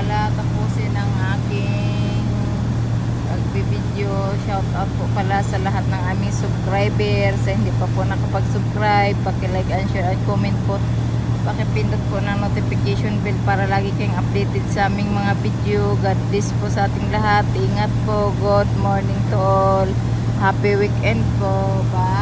pala tapusin ang aking pagbibideo. Shout out po pala sa lahat ng aming subscriber. Sa hindi pa po nakapag-subscribe, paki-like and share at comment po. Pakipindot po ng notification bell para lagi kayong updated sa aming mga video. God bless po sa ating lahat. Ingat po. Good morning to all. Happy weekend po. Bye.